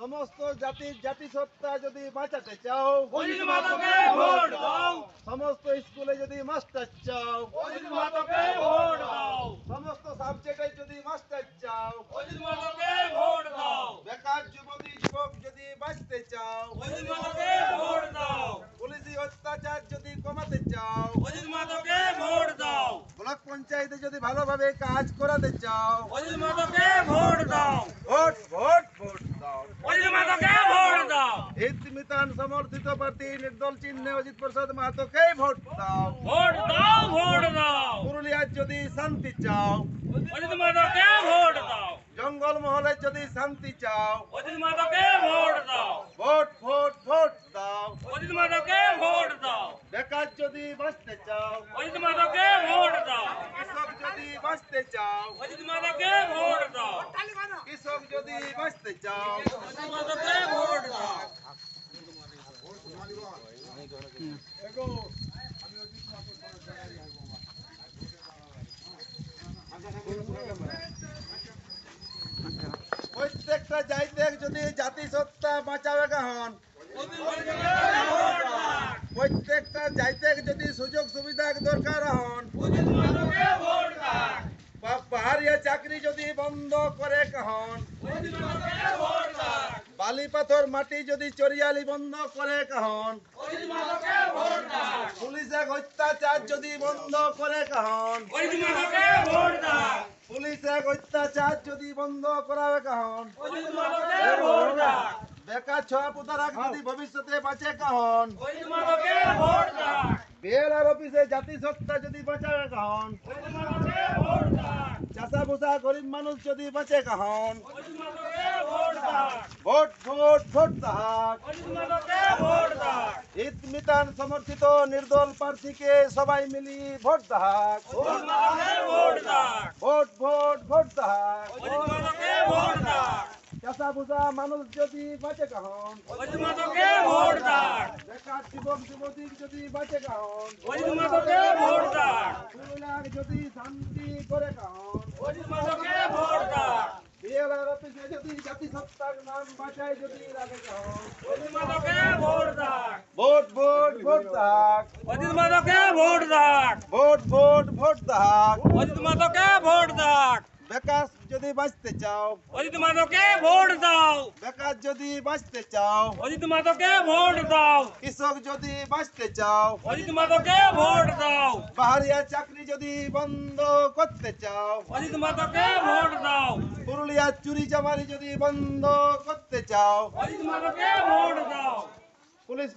সমস্ত জাতির জাতিসত্তা যদি বাঁচাতে চাও সমস্ত স্কুলে যদি মাস্টার চাও সমস্ত সাবজেক্টে যদি মাস্টার চাও বেকার যুবতী যুবক যদি বাঁচতে চাও পুলিশি অত্যাচার যদি কমাতে চাও ব্লক পঞ্চায়েতে যদি ভালোভাবে কাজ করাতে চাও ভোট দাও। ভোট ভোট ভোট দাও অজিত মাতাকে ভোট দাও হিত মিতান সমর্থিত প্রার্থী নির্দল চিহ্নে অজিত প্রসাদ মাহাতোকেই ভোট দাও ভোট দাও ভোট দাও পুরুলিয়ার যদি শান্তি চাও অজিত মাতাকে ভোট দাও জঙ্গল মহলে যদি শান্তি চাও অজিত মাতাকে ভোট দাও ভোট ভোট ভোট দাও অজিত মাতাকে ভোট দাও বেকার যদি বাঁচতে চাও অজিত মাতাকে ভোট দাও কৃষক যদি বাঁচতে চাও অজিত ভোট দাও। কৃষক যদি বাঁচতে চাও অজিত ভোট দাও। প্রত্যেকটা যাইতে যদি জাতিসত্তা বাঁচাবে হন ভোট প্রত্যেকটা যাইতে যদি সুযোগ সুবিধা দরকার হন অজিত মাতাকে ভোট দাও বা পাহাড়িয়া চাকরি যদি বন্ধ করে কহন। বালি পাথর মাটি যদি চরিয়ালি বন্ধ করে কহন। পুলিশের অত্যাচার যদি বন্ধ করে কহন। পুলিশের অত্যাচার যদি বন্ধ করাবে কহন। বেকার ছোয়া পুতারা যদি ভবিষ্যতে বাঁচে কহন। দাও বিএলআর অফিসে জাতিসত্তা যদি বাঁচাবে কহন। চাষা ভুষা গরিব মানুষ যদি বাঁচে কহন। ভোট ভোট ভোট তাহাক। ঈদ মিতান সমর্থিত নির্দল প্রার্থীকে সবাই মিলি ভোট তাহাক। ভোট ভোট ভোট তাহাক। চাষা ভুষা মানুষ যদি বাঁচে কহন। বেকার যুবক যুবতী যদি বাঁচে কহন। ভোট মাতাকে ভোট দাও ভোট ভোট ভোট তাহাক অজিত মাতাকে ভোট দাও ভোট ভোট ভোট তাহাক অজিত মাতাকে ভোট দাও বেকার যদি বাঁচতে চাও অজিত মাতাকে ভোট দাও বেকার যদি বাঁচতে চাও অজিত মাতাকে ভোট দাও কৃষক যদি বাঁচতে চাও অজিত মাতাকে ভোট দাও। পাহাড়িয়া চাকরি যদি বন্ধ করতে চাও। অজিত মাতাকে ভোট দাও। পুরুলিয়ার চুরি চামারি যদি বন্ধ করতে চাও। অজিত মাতাকে ভোট দাও। পুলিশ